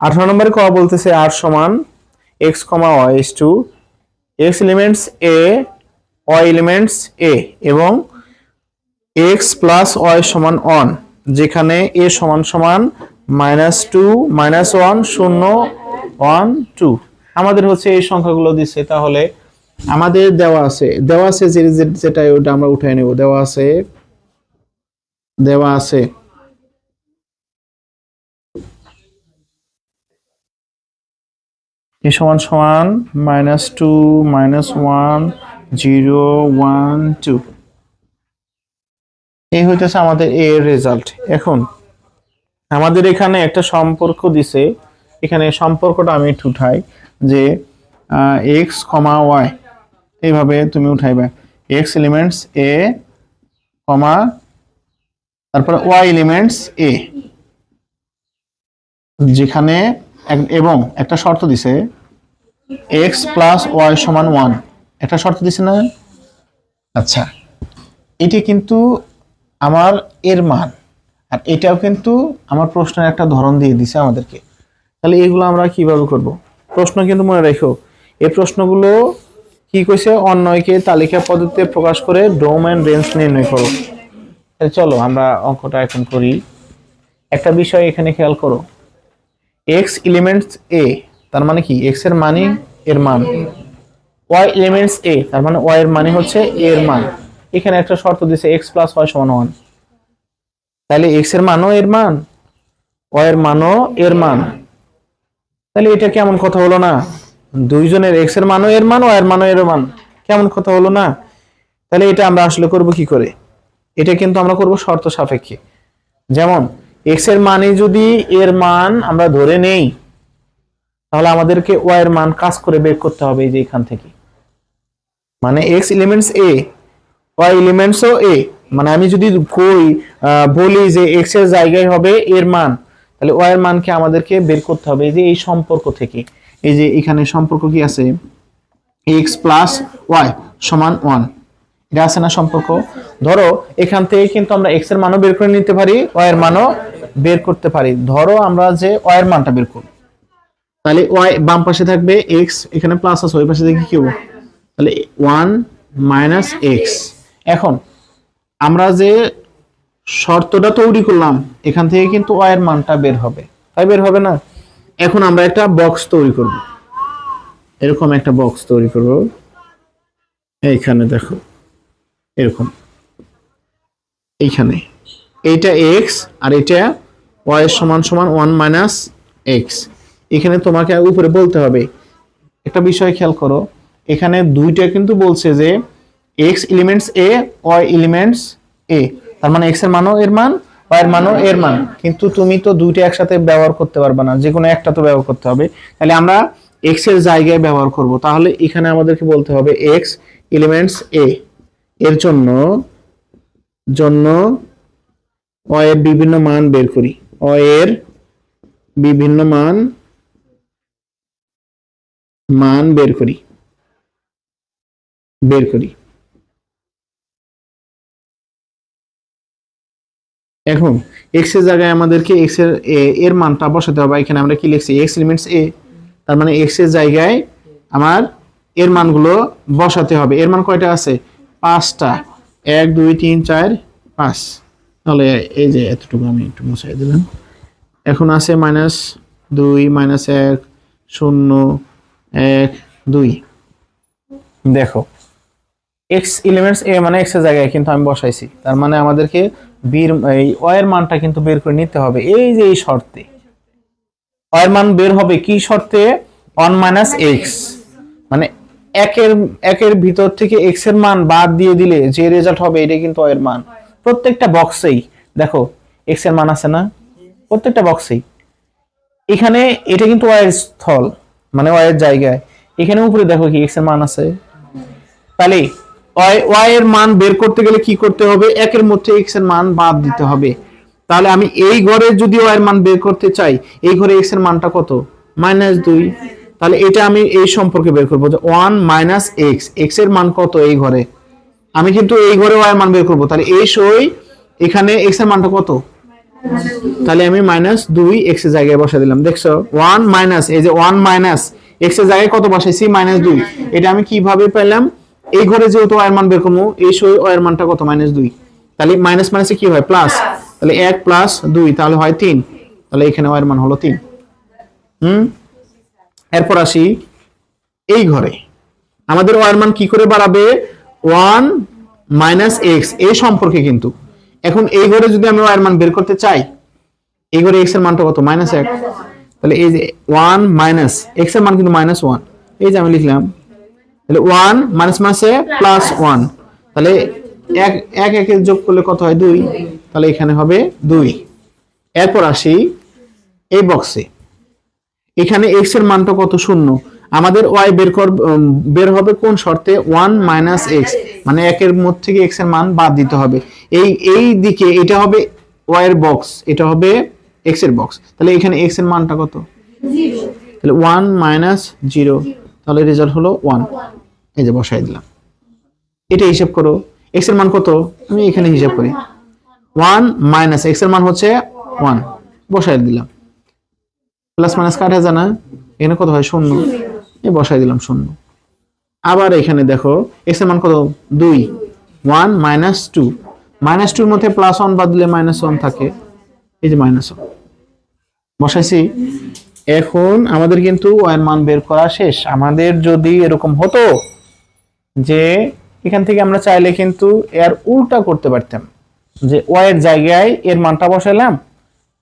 আঠারো নম্বরে ক বলতেছে আর সমান x comma y is to x elements A y elements A এবং এক্স প্লাস ওয়াই সমান অন যেখানে এ সমান সমান মাইনাস টু মাইনাস ওয়ান শূন্য ওয়ান টু আমাদের হচ্ছে এই সংখ্যাগুলো দিচ্ছে তাহলে আমাদের দেওয়া আছে দেওয়া আছে যেটা ওটা আমরা উঠাই নেব, দেওয়া আছে দেওয়া আছে। এ সমান সমান? Minus two minus one zero one two এই হইতেছে আমাদের এ রেজাল্ট এখন, আমাদের এখানে একটা সম্পর্ক দিছে। এখানে সম্পর্কটা আমি একটু উঠাই, যে এক্স কমা ওয়াই এইভাবে তুমি উঠাইবে। এক্স এলিমেন্টস এ কমা, তারপরে ওয়াই এলিমেন্টস এ যেখানে এবং একটা শর্ত দিছে এক্স প্লাস ওয়াই সমান ওয়ান একটা শর্ত দিছে না? আচ্ছা এটি কিন্তু আমার এর মান, আর এটাও কিন্তু আমার প্রশ্নের একটা ধরন দিয়ে দিছে আমাদেরকে। তাহলে এগুলো আমরা কীভাবে করব? প্রশ্ন কিন্তু মনে রেখো, এই প্রশ্নগুলো কি কইছে? অন্যয়কে তালিকা পদ্ধতিতে প্রকাশ করে ডোম অ্যান্ড রেঞ্জ নির্ণয় করো। তাহলে চলো আমরা অঙ্কটা এখন করি। একটা বিষয় এখানে খেয়াল করো। এক্স এলিমেন্টস এ তার মানে কি? এক্সের মানে এর মান। ওয়াই এলিমেন্টস এ তার মানে ওয়াই এর মানে হচ্ছে a এর মান। এখানে একটা শর্ত দিছে এক্স প্লাস ওয়াই সমান ওয়ান তাহলে এক্সের মানও এর মান ওয়াই এর মানও এর মান। তাহলে এটা কেমন কথা হলো না? দুইজনের এক্সের মানও এর মান ওয়াই এর মানও এর মান। কেমন কথা হলো না? তাহলে এটা আমরা আসলে করব কি করে? এটা কিন্তু আমরা করব শর্ত সাপেক্ষে। যেমন এক্সের মানে যদি এর মান আমরা ধরে নেই, তাহলে আমাদেরকে ওয়াই এর মান কাজ করে বের করতে হবে এই যে এখান থেকে। মানে এক্স এলিমেন্টস এ ওয়াই এলিমেন্টসও এ মানে আমি যদি কই বলি যে এক্সের জায়গায় হবে এর মান, তাহলে ওয়াই এর মানকে আমাদেরকে বের করতে হবে এই যে এই সম্পর্ক থেকে। এই যে এখানে সম্পর্ক কি আছে? এক্স প্লাস ওয়াই সমান ওয়ান এটা আছে না সম্পর্ক? ধরো, এখান থেকে কিন্তু আমরা এক্সের মানও বের করে নিতে পারি ওয়াই এর মানও বের করতে পারি। ধরো আমরা যে ওয়াই এর মানটা বের করব তাহলে ওয়াই বাম পাশে থাকবে এক্স এখানে প্লাস আছে, ওই পাশে দেখি কি হবে তাহলে ওয়ান মাইনাস এক্স এখন আমরা যে শর্তটা তৈরি করলাম, এখান থেকে কিন্তু ওয়াই এর মানটা বের হবে। তাই বের হবে না? এখন আমরা একটা বক্স তৈরি করব। এরকম একটা বক্স তৈরি করব। এইখানে দেখো, এরকম। এইখানে। এইটা এক্স আর এটা ওয়াই সমান সমান ওয়ান মাইনাস এক্স এখানে তোমাকে উপরে বলতে হবে। একটা বিষয় খেয়াল করো, এখানে দুইটা কিন্তু বলছে যে x elements A y elements A তার মানে এক্সের মানও এর মান ওয়াই এর মানও এর মান। কিন্তু তুমি তো দুইটা একসাথে ব্যবহার করতে পারবে না যে কোনো একটা তো ব্যবহার করতে হবে। তাহলে আমরা এক্সের জায়গায় ব্যবহার করব। তাহলে এখানে আমাদেরকে বলতে হবে এক্স এলিমেন্টস এ এর জন্য জন্য অ এর বিভিন্ন মান বের করি। অ এর বিভিন্ন মান মান বের করি। বের করি। এখন এক্সের জায়গায় আমাদেরকে এক্সের এর মানটা বসাতে হবে। এখানে আমরা কি লিখছি? এক্স এলিমেন্টস এ তার মানে এক্সের জায়গায় আমার এর মানগুলো বসাতে হবে। এর মান কয়টা আছে? পাঁচটা। এক, দুই, তিন, চার, পাঁচ। তাহলে এই যে এতটুকু আমি একটু মুছাই দিলাম। এখন আছে মাইনাস দুই মাইনাস এক, শূন্য, এক, দুই। দেখো এক্স এলিমেন্টস এ মানে এক্সের জায়গায় কিন্তু আমি বসাইছি। তার মানে আমাদেরকে বীর এই ওয়ের মানটা কিন্তু বের করে নিতে হবে। এই যে এই শর্তে। ওয়ের মান বের হবে কি শর্তে? ওয়ান মাইনাস এক্স মানে একের একের ভিতর থেকে এক্সের মান বাদ দিয়ে দিলে যে রেজাল্ট হবে এটা কিন্তু ওয়ের মান। প্রত্যেকটা বক্সেই দেখো এক্সের মান আছে না? প্রত্যেকটা বক্সেই এখানে এটা কিন্তু ওয়ের স্থল মানে ওয়ের জায়গায়। এখানে উপরে দেখো কি এক্সের মান আছে। তাহলে ওয়াই এর মান বের করতে গেলে কি করতে হবে? একের মধ্যে এক্সের মান বাদ দিতে হবে। তাহলে আমি এই ঘরে যদি ওয়াই এর মান বের করতে চাই, এই ঘরে এক্সের মানটা কত? মাইনাস দুই। তাহলে এটা আমি এই সম্পর্কে বের করব যে ওয়ান মাইনাস এক্স এক্সের মান কত এই ঘরে? আমি কিন্তু এই ঘরে ওয়াই মান বের করব। তাহলে এই সই এখানে এক্সের মানটা কত? তাহলে আমি মাইনাস দুই এক্সের জায়গায় বসা দিলাম। দেখছ? ওয়ান মাইনাস এই যে ওয়ান মাইনাস এক্সের জায়গায় কত বসাইছি? মাইনাস দুই। এটা আমি কীভাবে পেলাম? এই ঘরে যেহেতু ওয়ার মান বের করব, এই সই ওয়ার মানটা কত? মাইনাস দুই। তাহলে মাইনাস মাইনাসে কি হয়? প্লাস তাহলে এক প্লাস দুই, তাহলে হয় তিন। তাহলে এখানে ওয়ার মান হলো তিন। হুম? এরপর আসি এই ঘরে। আমাদের ওয়ার মান কি করে বাড়াবে? ওয়ান মাইনাস এক্স, এই সম্পর্কে কিন্তু। এখন এই ঘরে যদি আমি ওয়ার মান বের করতে চাই, এই ঘরে এক্সের মানটা কত? মাইনাস এক। তাহলে এই যে ওয়ান মাইনাস এক্সের মান কিন্তু মাইনাস ওয়ান। এই যে আমি লিখলাম, তাহলে ওয়ান মাইনাস মাইনাসে প্লাস ওয়ান। তাহলে এক এক একে যোগ করলে কত হয়? দুই। তাহলে এখানে হবে দুই। এরপর আসি এই বক্সে এখানে এক্সের মানটা কত? শূন্য। আমাদের ওয়াই বের কর বের হবে কোন শর্তে? ওয়ান মাইনাস এক্স মানে একের মধ্যে থেকে এক্সের মান বাদ দিতে হবে। এই এই দিকে এটা হবে ওয়াই এর বক্স এটা হবে এক্সের বক্স তাহলে এখানে এক্সের মানটা কত? তাহলে ওয়ান মাইনাস জিরো তাহলে রেজাল্ট হলো ওয়ান এই যে বসাই দিলাম। এটা হিসাব করো। এক্সের মান কত? আমি এখানে হিসাব করি। ওয়ান মাইনাস এক্সের মান হচ্ছে ওয়ান বসাই দিলাম। প্লাস মাইনাস কাটা যায় না? এখানে কত হয়? শূন্য। বসাই দিলাম শূন্য। আবার এখানে দেখো, এক্সের মান কত? দুই। One minus two. মাইনাস টুর মধ্যে প্লাস ওয়ান বাদ দিলে মাইনাস ওয়ান থাকে। এই যে মাইনাস ওয়ান। বসাইছি। এখন আমাদের কিন্তু ওয়ান মান বের করা শেষ। আমাদের যদি এরকম হতো যে এখান থেকে আমরা চাইলে কিন্তু এর উল্টা করতে পারতাম। যে ওয়াই এর জায়গায় এর মানটা বসাইলাম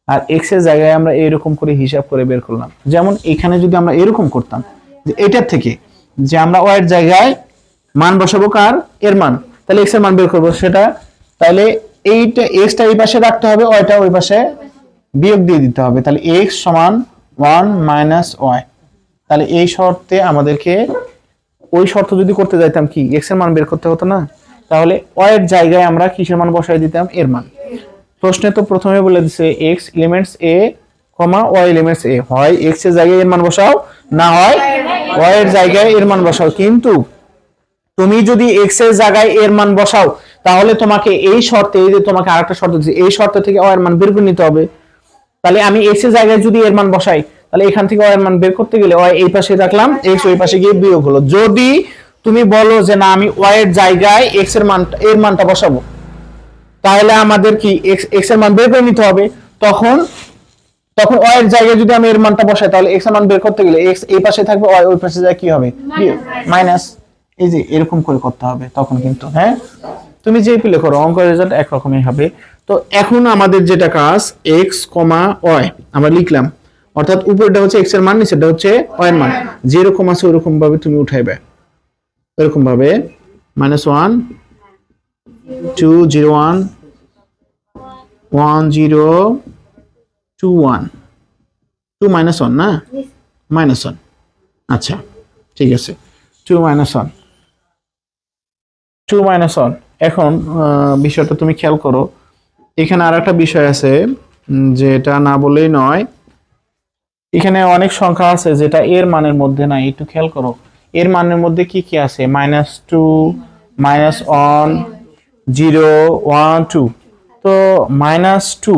আর এক্সের জায়গায় আমরা এরকম করে হিসাব করে বের করলাম। যেমন এখানে যদি আমরা এরকম করতাম এটার থেকে যে আমরা ওয়াই এর জায়গায় মান বসাবো কার? এর মান। তাহলে এক্সের মান বের করব সেটা। তাহলে এইটা এক্সটা এই পাশে রাখতে হবে ওয়াইটা ওই পাশে বিয়োগ দিয়ে দিতে হবে। তাহলে এক্স সমান ওয়ান মাইনাস ওয়াই তাহলে এই শর্তে আমাদেরকে ওই শর্ত যদি করতে যাইতাম কি এক্সের মান বের করতে হতো না? তাহলে ওয়াই এর জায়গায় আমরা কিসের মান বসাই দিতাম? এর মান। প্রশ্নে তো প্রথমে বলে দিছে x elements A comma y elements A হয় এক্সের জায়গায় এর মান বসাও, না হয় ওয়াই এর জায়গায় এর মান বসাও। কিন্তু তুমি যদি এক্সের জায়গায় এর মান বসাও, তাহলে তোমাকে এই শর্তে, এই যে তোমাকে আরেকটা শর্ত দিচ্ছে এই শর্ত থেকে ওয়াই এর মান বের করে নিতে হবে। তাহলে আমি এক্সের জায়গায় যদি এর মান বসাই, তাহলে এখান থেকে ওয়াই এর মান বের করতে গেলে ওয়াই এই পাশে রাখলাম এক্স ওই পাশে গিয়ে বিয়োগ হলো। যদি তুমি বলো যে না, আমি ওয়াই এর জায়গায় এক্সের মান, এর মানটা বসাবো, তাহলে আমাদের কি এক্সের মান বের করে নিতে হবে? তখন তখন ওয়াই এর জায়গায় যদি আমি এর মানটা বসাই তাহলে এক্সের মান বের করতে গেলে এক্স এই পাশে থাকবে ওয়াই ওই পাশে যায় কি হবে? মাইনাস এই যে এরকম করে করতে হবে তখন কিন্তু হ্যাঁ? তুমি যে পিলে করো অঙ্কের রেজাল্ট একরকমই হবে। তো এখন আমাদের যেটা কাজ এক্স কমা ওয়াই আমরা লিখলাম। অর্থাৎ উপরটা হচ্ছে এক্সের মান নিচেটা হচ্ছে ওয়াই এর মান। যেরকম আছে ওরকম ভাবে তুমি উঠাইবে। এরকম ভাবে minus one two zero one one zero two one two minus one না? মাইনাস ওয়ান আচ্ছা ঠিক আছে। Two minus one two minus one এখন বিষয়টা তুমি খেয়াল করো। এখানে আর একটা বিষয় আছে যেটা না বলেই নয়। এখানে অনেক সংখ্যা আছে যেটা এর মানের মধ্যে নাই একটু খেয়াল করো। এর মানের মধ্যে কি কি আছে? Minus two minus one zero one two তো মাইনাস টু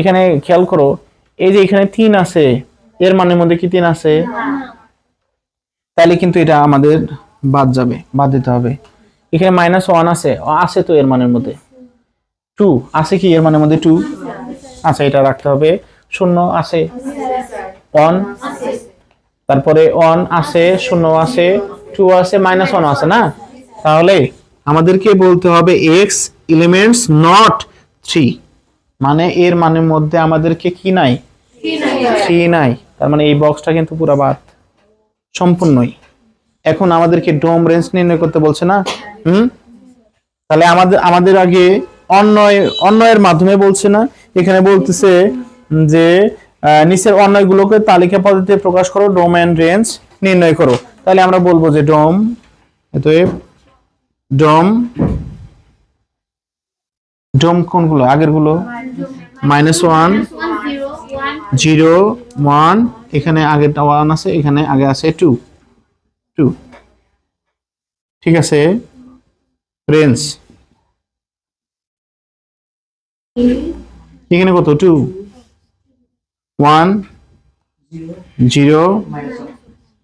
এখানে খেয়াল করো এই যে এখানে তিন আছে এর মানের মধ্যে কি তিন আছে? তাহলে কিন্তু এটা আমাদের বাদ যাবে বাদ দিতে হবে। এখানে মাইনাস ওয়ান আছে আছে তো এর মানের মধ্যে। টু আছে কি এর মানের মধ্যে টু আচ্ছা এটা রাখতে হবে। শূন্য আছে। ওয়ান তারপরে ওয়ান আছে শূন্য আছে টু আছে মাইনাস ওয়ান আছে না? তাহলে আমাদেরকে বলতে হবে এক্স এলিমেন্টস নট থ্রি মানে এর মানের মধ্যে আমাদেরকে কি নাই? থ্রি নাই তার মানে এই বক্সটা কিন্তু পুরো বাদ। সম্পূর্ণই। এখন আমাদেরকে ডোম রেঞ্জ নির্ণয় করতে বলছে না? হুম? তাহলে আমাদের আমাদের আগে অন্যয় অন্যয়ের মাধ্যমে বলছে না? এখানে বলতেছে যে নিচের অন্যয়গুলোকে তালিকা পদ্ধতিতে প্রকাশ করো ডোম এন্ড রেঞ্জ নির্ণয় করো। তাহলে আমরা বলব যে ডোম অতএব ডোম ডোম কোনগুলো? আগেরগুলো মাইনাস ওয়ান জিরো ওয়ান এখানে আগেরটা ওয়ান আছে, এখানে আগে আছে টু টু ঠিক আছে? রেঞ্জ এখানে কত? Two one zero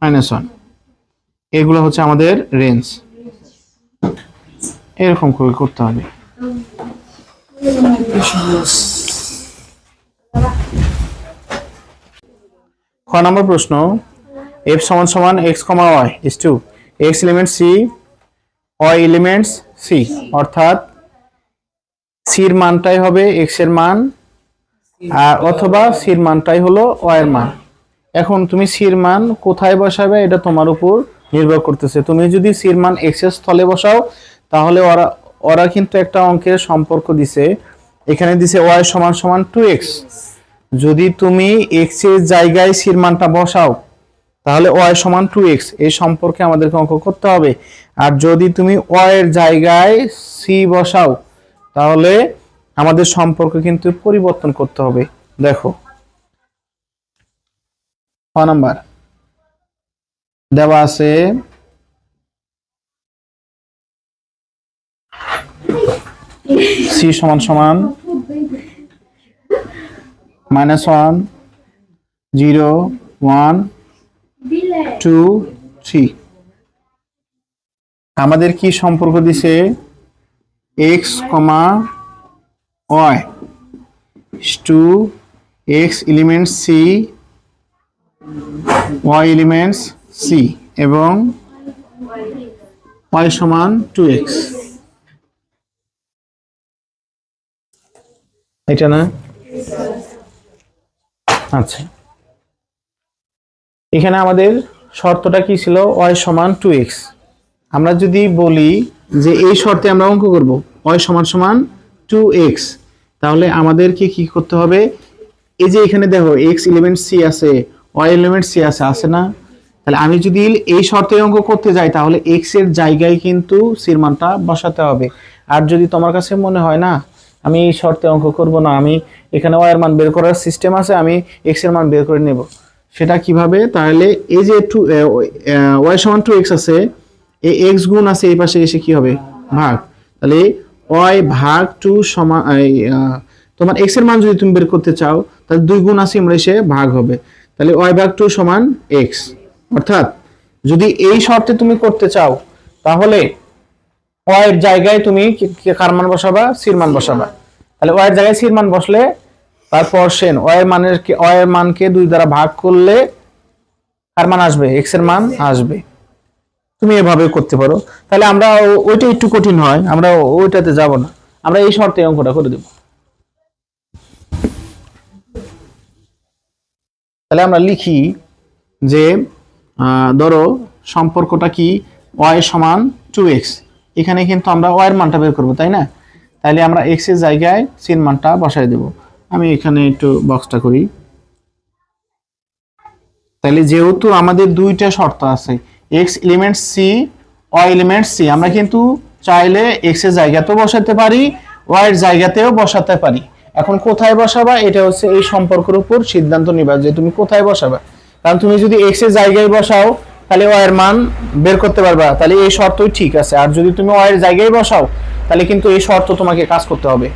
minus one এগুলো হচ্ছে আমাদের রেঞ্জ এরকম করে করতে হবে। খ নম্বর প্রশ্ন এফ সমান সমান x comma y is to x element C y elements C অর্থাৎ সির মানটাই হবে এক্সের মান, আর অথবা সির মানটাই হলো ওয়াই এর মান। এখন তুমি সির মান কোথায় বসাবে এটা তোমার উপর নির্ভর করতেছে। তুমি যদি সির মান এক্সের স্থলে বসাও, তাহলে ওরা ওরা কিন্তু একটা অঙ্কের সম্পর্ক দিছে। এখানে দিছে ওয়াই সমান সমান টু এক্স যদি তুমি এক্সের জায়গায় সির মানটা বসাও, তাহলে ওয়াই সমান টু এক্স এই সম্পর্কে আমাদেরকে অঙ্ক করতে হবে। আর যদি তুমি ওয়াই এর জায়গায় সি বসাও, তাহলে আমাদের সম্পর্ক কিন্তু পরিবর্তন করতে হবে। দেখো ক নাম্বার। দেওয়া আছে সি সমান সমান minus one zero one two three আমাদের কি সম্পর্ক দিছে? X comma y two x element C y elements C এবং ওয়াই সমান টু এক্স এটা না? আচ্ছা। এখানে আমাদের শর্তটা কি ছিল? ওয়াই সমান টু এক্স আমরা যদি বলি যে এই শর্তে আমরা অঙ্ক করব ওয়াই সমান সমান টু এক্স তাহলে আমাদেরকে কি করতে হবে? এই যে এখানে দেখো এক্স এলিমেন্ট সি আছে ওয়াই এলিমেন্ট সি আছে আছে না? তাহলে আমি যদি এই শর্তে অঙ্ক করতে যাই, তাহলে এক্সের জায়গায় কিন্তু সির মানটা বসাতে হবে। আর যদি তোমার কাছে মনে হয় না আমি এই শর্তে অঙ্ক করব না, আমি এখানে ওয়াই এর মান বের করার সিস্টেম আছে, আমি এক্সের মান বের করে নেব। সেটা কীভাবে? তাহলে এই যে টু ওয়াই সমান টু এক্স আছে এই এক্স গুণ আছে, এই পাশে এসে কি হবে? ভাগ। তাহলে ওয়াই ভাগ টু সমান তোমার এক্সের মান যদি তুমি বের করতে চাও, তাহলে দুই গুণ আছে, আমরা এসে ভাগ হবে। তাহলে ওয়াই ভাগ টু সমান এক্স অর্থাৎ যদি এই শর্তে তুমি করতে চাও, তাহলে ওয়াই এর জায়গায় তুমি কার মান বসাবা সির মান বসাবা। তাহলে ওয়াই এর জায়গায় সির মান বসলে তারপর সেন ওয়াই এর মানের কি ওয়াই মানকে দুই দ্বারা ভাগ করলে কার মান আসবে এক্সের মান আসবে। তুমি এভাবে করতে পারো। তাহলে আমরা ওইটা একটু কঠিন হয় আমরা ওইটাতে যাব না। আমরা এই শর্তে অঙ্কটা করে দেব। তাহলে আমরা লিখি যে ধরো সম্পর্কটা কি ওয়াই সমান টু এক্স এখানে কিন্তু আমরা ওয়াই এর মানটা বের করব, তাই না? তাহলে আমরা এক্সের জায়গায় সির মানটা বসাই দেব। আমি এখানে একটু বক্সটা করি। তাহলে যেহেতু আমাদের দুইটা শর্ত আছে x element C y element C আমরা কিন্তু চাইলে এক্সের জায়গাতেও বসাতে পারি ওয়াই এর জায়গাতেও বসাতে পারি। এখন কোথায় বসাবা? এটা হচ্ছে এই সম্পর্কের উপর সিদ্ধান্ত নিবা যে তুমি কোথায় বসাবা। কারণ তুমি যদি এক্সের জায়গায় বসাও তাহলে ওয়াই এর মান বের করতে পারবা। তাহলে এই শর্তই ঠিক আছে। আর যদি তুমি ওয়ের জায়গায় বসাও, তাহলে কিন্তু এই শর্ত তোমাকে কাজ করতে হবে।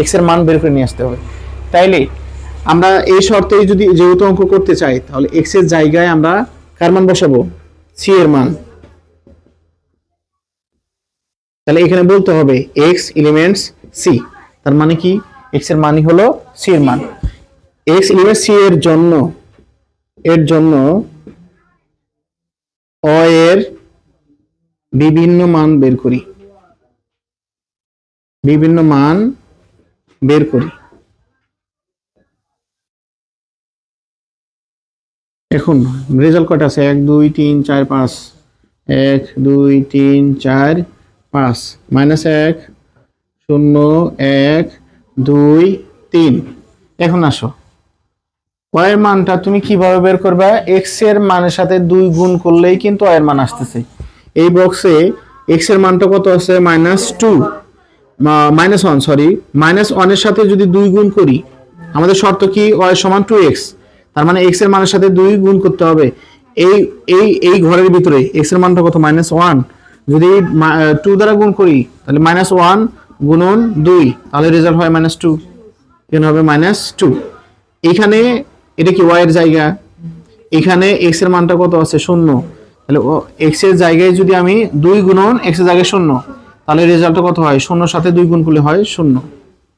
এক্সের মান বের করে নিয়ে আসতে হবে। তাইলে আমরা এই শর্তেই যদি যেহেতু অঙ্ক করতে চাই, তাহলে এক্সের জায়গায় আমরা কার মান বসাবো? সি এর মান। তাহলে এখানে বলতে হবে এক্স এলিমেন্টস সি তার মানে কি? এক্সের মানই হলো সি এর মান। এক্স এলিমেন্ট সি এর জন্য এর জন্য অ এর বিভিন্ন মান বের করি। বিভিন্ন মান বের করি। এখন রেজাল্ট কয়টা আছে? এক, দুই, তিন, চার, পাঁচ। এক, দুই, তিন, চার, পাঁচ। মাইনাস এক, শূন্য, এক, দুই, তিন। এখন আসো। ওয়ের মানটা তুমি কীভাবে বের করবে? এক্সের মানের সাথে দুই গুণ করলেই কিন্তু ওয়ের মান আসতেছে। এই বক্সে এক্সের মানটা কত আছে? Minus two minus one sorry minus ওয়ানের সাথে যদি দুই গুণ করি, আমাদের শর্ত কি? ওয়াই সমান টু এক্স তার মানে এক্সের মানের সাথে দুই গুণ করতে হবে। এই এই এই ঘরের ভিতরে এক্সের মানটা কত? মাইনাস ওয়ান যদি টু দ্বারা গুণ করি, তাহলে মাইনাস ওয়ান গুণন দুই, তাহলে রেজাল্ট হয় মাইনাস টু এখানে হবে? মাইনাস টু এখানে এটা কি ওয়াই এর জায়গা? এখানে এক্সের মানটা কত আছে? শূন্য। তাহলে এক্সের জায়গায় যদি আমি দুই গুণন এক্সের জায়গায় শূন্য, তাহলে রেজাল্টটা কত হয়? শূন্যর সাথে দুই গুণ করলে হয় শূন্য।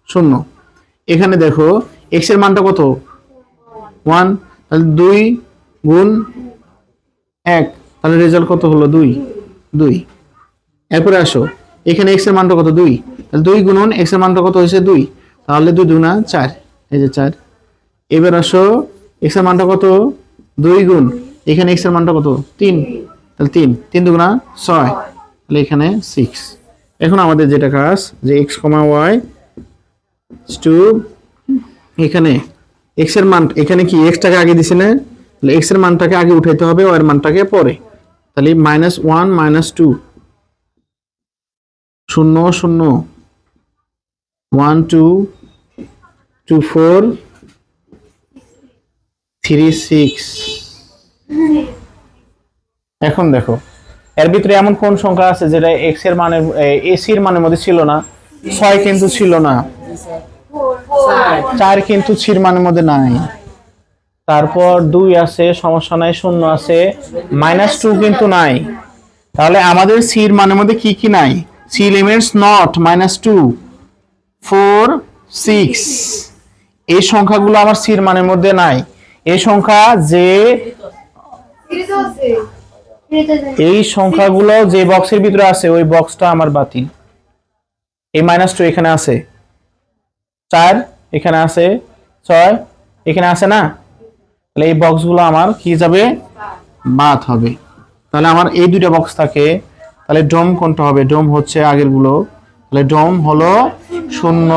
শূন্য। এখানে দেখো এক্সের মানটা কত? ওয়ান তাহলে দুই গুণ এক। তাহলে রেজাল্ট কত হলো? দুই। দুই। এরপরে আসো। এখানে এক্সের মানটা কত? দুই। তাহলে দুই গুণন এক্সের মানটা কত হয়েছে? দুই। তাহলে দুই দুনা চার। এই যে চার। এবার আসো এক্সের মানটা কত? দুই গুণ। এখানে এক্সের মানটা কত? তিন। তাহলে তিন। তিন দুগুণা ছয়। তাহলে এখানে সিক্স এখন আমাদের যেটা কাজ, যে এক্স কমা ওয়াই টু এখানে এক্সের মান, এখানে কি এক্সটাকে আগে দিছে না? তাহলে এক্সের মানটাকে আগে উঠাইতে হবে ওয়াই এর মানটাকে পরে। তাহলে মাইনাস ওয়ান মাইনাস টু শূন্য শূন্য। One two two four three six এখন দেখো, এর ভিতরে এমন কোন সংখ্যা আছে যেটা এক্সের মানের এসির মানের মধ্যে ছিল না? ছয় কিন্তু ছিল না। চার কিন্তু ছির মানের মধ্যে নাই। তারপর দুই আছে, সমস্যা নাই, শূন্য আছে মাইনাস টু কিন্তু নাই। তাহলে আমাদের সির মানের মধ্যে কি কি নাই? C elements not minus two four six এই সংখ্যাগুলো আমার সির মানের মধ্যে নাই। এই সংখ্যা যে এই সংখ্যাগুলো যে বক্সের ভিতরে আছে, ওই বক্সটা আমার বাতিল। এই মাইনাস টু এখানে আছে। চার এখানে আছে। ছয় এখানে আছে না? তাহলে এই বক্সগুলো আমার কি যাবে? বাদ হবে। তাহলে আমার এই দুইটা বক্স থাকে। তাহলে ডোম কোনটা হবে? ডোম হচ্ছে আগেরগুলো তাহলে ডোম হলো শূন্য,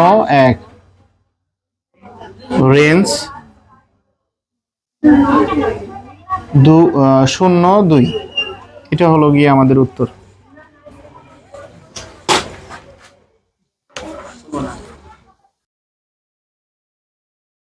এক। রেঞ্জ দু শূন্য দুই। এটা হলো গিয়ে আমাদের উত্তর।